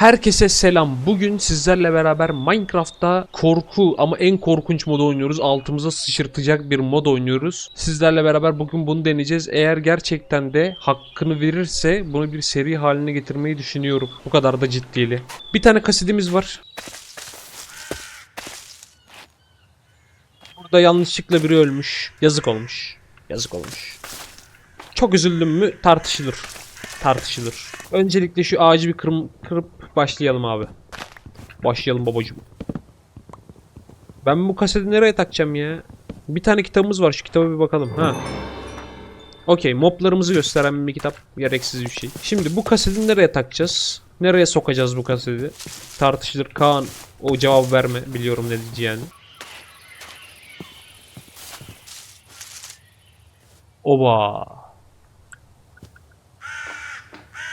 Herkese selam. Bugün sizlerle beraber Minecraft'ta korku ama en korkunç modu oynuyoruz. Altımıza sıçırtacak bir mod oynuyoruz. Sizlerle beraber bugün bunu deneyeceğiz. Eğer gerçekten de hakkını verirse bunu bir seri haline getirmeyi düşünüyorum. Bu kadar da ciddiyeli. Bir tane kasetimiz var. Burada yanlışlıkla biri ölmüş. Yazık olmuş. Yazık olmuş. Çok üzüldüm mü tartışılır. Tartışılır. Öncelikle şu ağacı bir kırm kırıp başlayalım abi. Başlayalım babacım. Ben bu kaseti nereye takacağım ya? Bir tane kitabımız var. Şu kitaba bir bakalım. Ha. Okey. Moblarımızı gösteren bir kitap. Gereksiz bir şey. Şimdi bu kaseti nereye takacağız? Nereye sokacağız bu kaseti? Tartışılır. Kaan o cevap verme. Biliyorum ne diyeceğini. Oba.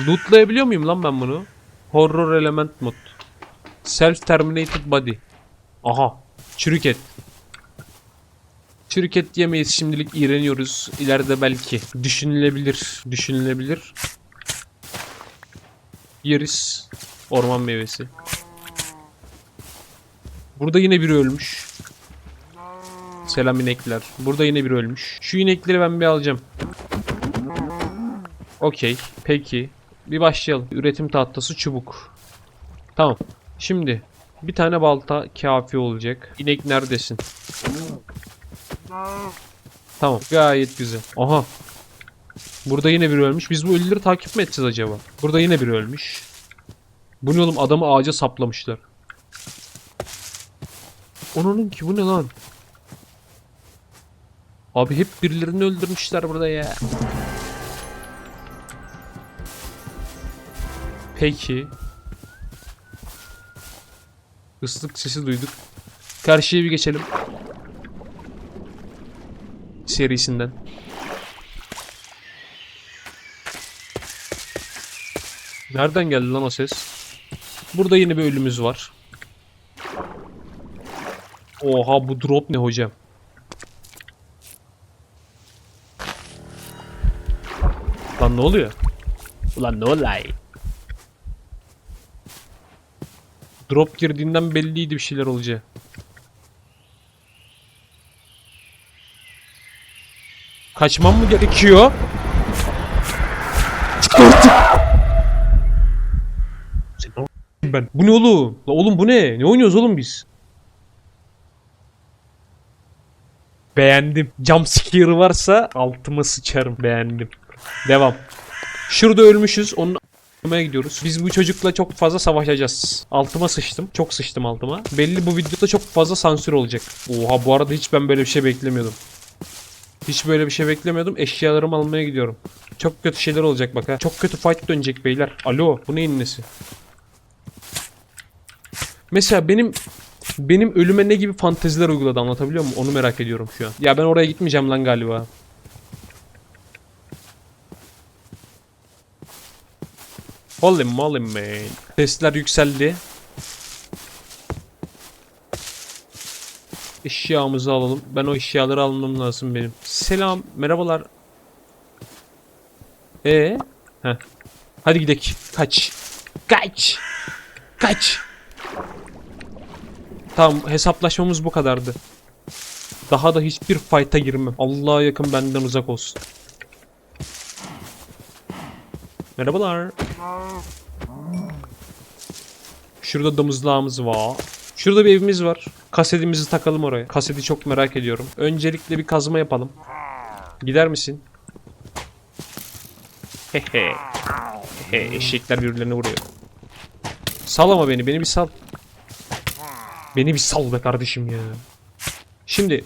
Lootlayabiliyor muyum lan ben bunu? Horror element mod. Self terminated body. Aha. Çürük et. Çürük et yemeyiz şimdilik iğreniyoruz. İleride belki. Düşünülebilir. Düşünülebilir. Yeriz. Orman meyvesi. Burada yine biri ölmüş. Selam inekler. Burada yine biri ölmüş. Şu inekleri ben bir alacağım. Okey. Peki. Bir başlayalım. Üretim tahtası çubuk. Tamam. Şimdi bir tane balta kafi olacak. İnek neredesin? Tamam. Gayet güzel. Aha. Burada yine biri ölmüş. Biz bu ölüleri takip mi edeceğiz acaba? Burada yine biri ölmüş. Bu ne oğlum? Adamı ağaca saplamışlar. Onun ki bu ne lan? Abi hep birilerini öldürmüşler burada ya. Peki. Islık sesi duyduk. Karşıya bir geçelim. Serisinden. Nereden geldi lan o ses? Burada yine bir ölümüz var. Oha bu drop ne hocam? Lan ne oluyor? Ulan ne olay? Drop girdiğinden belliydi bir şeyler olacağı. Kaçmam mı gerekiyor? Çık artık. Seni a- ben. Bu ne oğlum? La oğlum bu ne? Ne oynuyoruz oğlum biz? Beğendim. Jumpscare varsa altıma sıçarım. Beğendim. Devam. Şurada ölmüşüz. Onun a**maya gidiyoruz. Biz bu çocukla çok fazla savaşacağız. Altıma sıçtım. Çok sıçtım altıma. Belli bu videoda çok fazla sansür olacak. Oha bu arada hiç ben böyle bir şey beklemiyordum. Hiç böyle bir şey beklemiyordum. Eşyalarımı almaya gidiyorum. Çok kötü şeyler olacak bak ha. Çok kötü fight dönecek beyler. Alo bu neyin nesi? Mesela benim benim ölüme ne gibi fanteziler uyguladı anlatabiliyor muyum? Onu merak ediyorum şu an. Ya ben oraya gitmeyeceğim lan galiba. Holy moly man. Sesler yükseldi. Eşyamızı alalım. Ben o eşyaları almam lazım benim. Selam. Merhabalar. Ee? Heh. Hadi gidelim. Kaç. Kaç. Kaç. Tamam hesaplaşmamız bu kadardı. Daha da hiçbir fight'a girmem. Allah'a yakın benden uzak olsun. Merhabalar. Şurada domuzlağımız var. Şurada bir evimiz var. Kasetimizi takalım oraya. Kaseti çok merak ediyorum. Öncelikle bir kazma yapalım. Gider misin? Hehe. Hehe eşekler birbirlerine vuruyor. Sal ama beni. Beni bir sal. Beni bir sal be kardeşim ya. Şimdi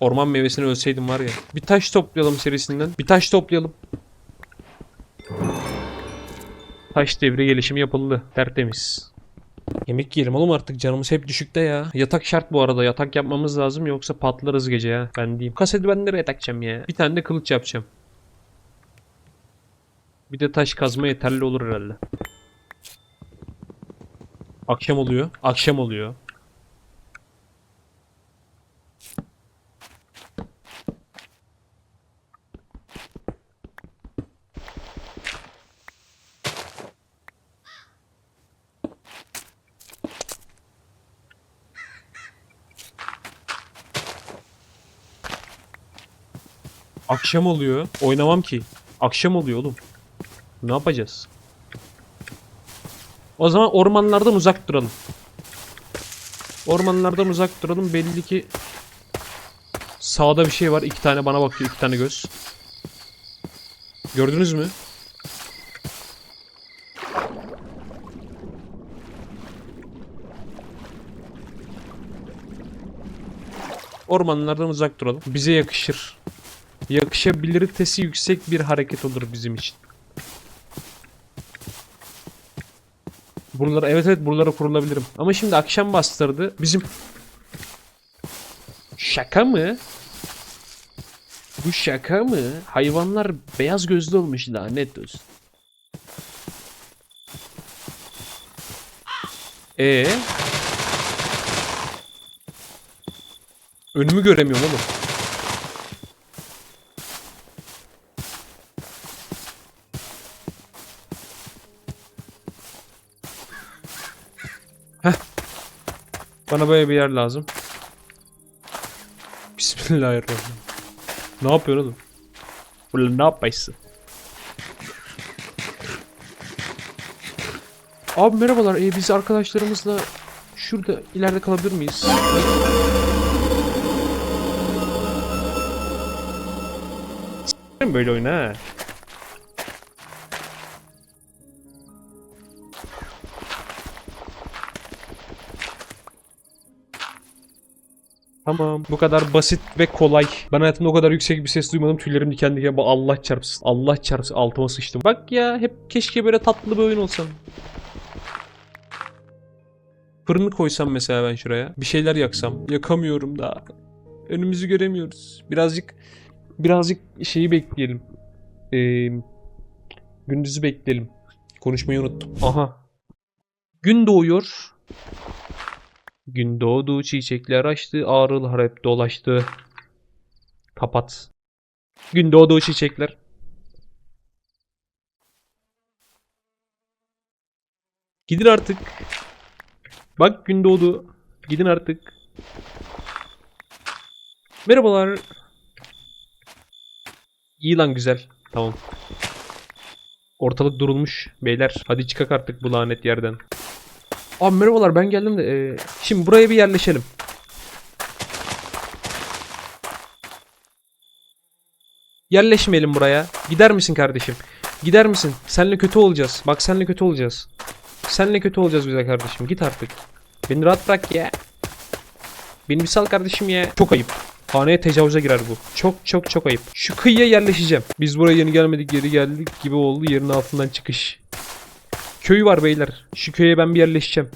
orman meyvesini ölseydim var ya. Bir taş toplayalım serisinden. Bir taş toplayalım. Taş devri gelişimi yapıldı. Tertemiz. Yemek yiyelim oğlum artık canımız hep düşükte ya. Yatak şart bu arada. Yatak yapmamız lazım yoksa patlarız gece ya. Ben diyeyim. Kaseti ben nereye takacağım ya? Bir tane de kılıç yapacağım. Bir de taş kazma yeterli olur herhalde. Akşam oluyor. Akşam oluyor. Akşam oluyor. Oynamam ki. Akşam oluyor oğlum. Ne yapacağız? O zaman ormanlardan uzak duralım. Ormanlardan uzak duralım. Belli ki sağda bir şey var. İki tane bana bakıyor. iki tane göz. Gördünüz mü? Ormanlardan uzak duralım. Bize yakışır. Yakışabiliritesi yüksek bir hareket olur bizim için. Buralara evet evet buralara kurulabilirim. Ama şimdi akşam bastırdı. Bizim Şaka mı? Bu şaka mı? Hayvanlar beyaz gözlü olmuş lanet olsun. E Önümü göremiyorum oğlum. Bana böyle bir yer lazım. Bismillahirrahmanirrahim. Ne yapıyorsun oğlum? Ulan ne yapıyorsun? Abi merhabalar. Ee, biz arkadaşlarımızla şurada ileride kalabilir miyiz? Böyle oyna ha. Tamam. Bu kadar basit ve kolay. Ben hayatımda o kadar yüksek bir ses duymadım. Tüylerim diken diken. Allah çarpsın. Allah çarpsın. Altıma sıçtım. Bak ya hep keşke böyle tatlı bir oyun olsam. Fırını koysam mesela ben şuraya. Bir şeyler yaksam. Yakamıyorum daha. Önümüzü göremiyoruz. Birazcık birazcık şeyi bekleyelim. Ee, gündüzü bekleyelim. Konuşmayı unuttum. Aha. Gün doğuyor. Gün doğdu, çiçekler açtı, ağrılar hep dolaştı. Kapat. Gün doğdu çiçekler. Gidin artık. Bak gün doğdu. Gidin artık. Merhabalar. İyi lan güzel. Tamam. Ortalık durulmuş beyler. Hadi çıkak artık bu lanet yerden. Abi merhabalar ben geldim de eee, şimdi buraya bir yerleşelim. Yerleşmeyelim buraya. Gider misin kardeşim? Gider misin? Senle kötü olacağız. Bak senle kötü olacağız. Senle kötü olacağız bize kardeşim. Git artık. Beni rahat bırak ya. Beni bir sal kardeşim ya. Çok ayıp. Haneye tecavüze girer bu. Çok çok çok ayıp. Şu kıyıya yerleşeceğim. Biz buraya yeni gelmedik geri geldik gibi oldu. Yerin altından çıkış. Köy var beyler. Şu köye ben bir yerleşeceğim.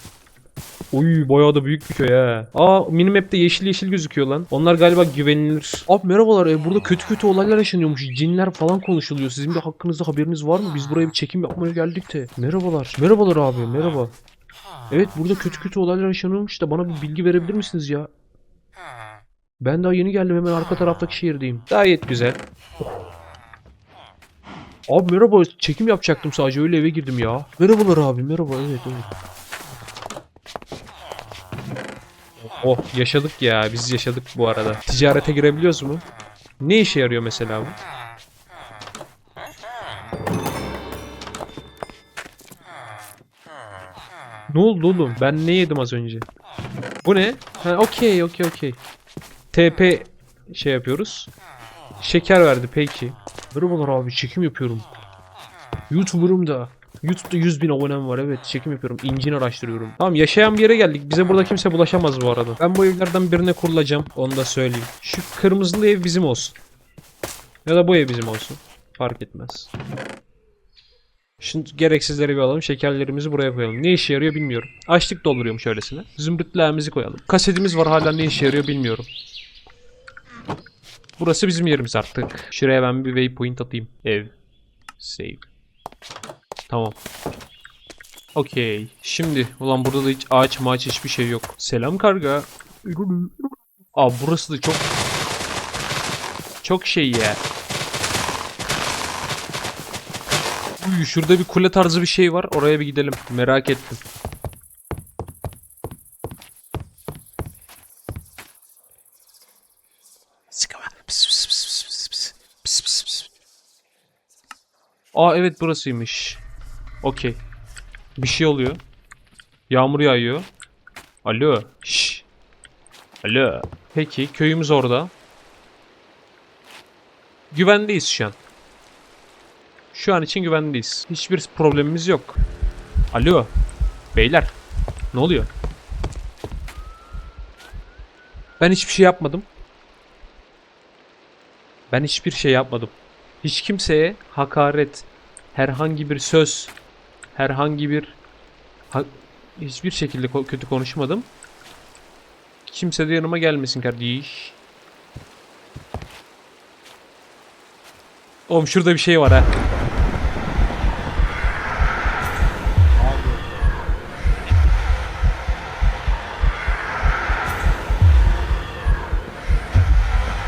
Uy bayağı da büyük bir köy ha. Aa minimap'te yeşil yeşil gözüküyor lan. Onlar galiba güvenilir. Abi merhabalar. E, burada kötü kötü olaylar yaşanıyormuş. Cinler falan konuşuluyor. Sizin bir hakkınızda haberiniz var mı? Biz buraya bir çekim yapmaya geldik de. Merhabalar. Merhabalar abi. Merhaba. Evet burada kötü kötü olaylar yaşanıyormuş da bana bir bilgi verebilir misiniz ya? Ben daha yeni geldim hemen arka taraftaki şehirdeyim. Gayet güzel. Abi merhaba çekim yapacaktım sadece öyle eve girdim ya. Merhabalar abi merhaba evet evet. Oh yaşadık ya biz yaşadık bu arada. Ticarete girebiliyoruz mu? Ne işe yarıyor mesela bu? Ne oldu oğlum? Ben ne yedim az önce? Bu ne? Ha okey okey okey. TP şey yapıyoruz. Şeker verdi peki. Merhabalar abi çekim yapıyorum. YouTuber'ım da. YouTube'da 100 bin abonem var evet çekim yapıyorum. İncin araştırıyorum. Tamam yaşayan bir yere geldik. Bize burada kimse bulaşamaz bu arada. Ben bu evlerden birine kurulacağım. Onu da söyleyeyim. Şu kırmızılı ev bizim olsun. Ya da bu ev bizim olsun. Fark etmez. Şimdi gereksizleri bir alalım. Şekerlerimizi buraya koyalım. Ne işe yarıyor bilmiyorum. Açlık dolduruyormuş öylesine. Zümrütlerimizi koyalım. Kasetimiz var hala ne işe yarıyor bilmiyorum. Burası bizim yerimiz artık. Şuraya ben bir waypoint atayım. Ev. Save. Tamam. Okey. Şimdi ulan burada da hiç ağaç maç hiçbir şey yok. Selam karga. Aa burası da çok çok şey ya. Uy, şurada bir kule tarzı bir şey var. Oraya bir gidelim. Merak ettim. Aa evet burasıymış. Okey. Bir şey oluyor. Yağmur yağıyor. Alo. Şş. Alo. Peki köyümüz orada. Güvendeyiz şu an. Şu an için güvendeyiz. Hiçbir problemimiz yok. Alo. Beyler. Ne oluyor? Ben hiçbir şey yapmadım. Ben hiçbir şey yapmadım. Hiç kimseye hakaret, herhangi bir söz, herhangi bir ha- hiçbir şekilde ko- kötü konuşmadım. Kimse de yanıma gelmesin kardeş. Oğlum şurada bir şey var ha.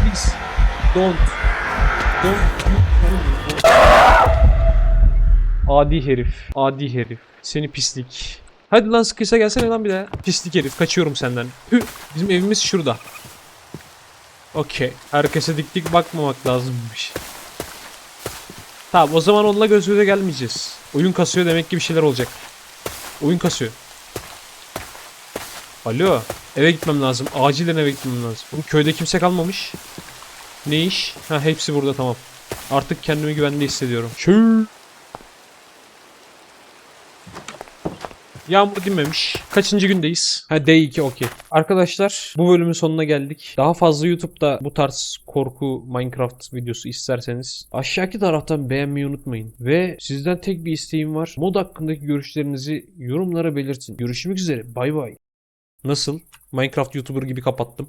Please don't don't Adi herif. Adi herif. Seni pislik. Hadi lan sıkıysa gelsene lan bir daha. Pislik herif. Kaçıyorum senden. Hü. Bizim evimiz şurada. Okey. Herkese dik dik bakmamak lazımmış. Tamam o zaman onunla göz göze gelmeyeceğiz. Oyun kasıyor demek ki bir şeyler olacak. Oyun kasıyor. Alo. Eve gitmem lazım. Acilen eve gitmem lazım. Bu köyde kimse kalmamış. Ne iş? Ha hepsi burada tamam. Artık kendimi güvende hissediyorum. Şöyle. Yağmur dinmemiş. Kaçıncı gündeyiz? Ha D2 okey. Arkadaşlar bu bölümün sonuna geldik. Daha fazla YouTube'da bu tarz korku Minecraft videosu isterseniz aşağıki taraftan beğenmeyi unutmayın. Ve sizden tek bir isteğim var. Mod hakkındaki görüşlerinizi yorumlara belirtin. Görüşmek üzere. Bay bay. Nasıl? Minecraft YouTuber gibi kapattım.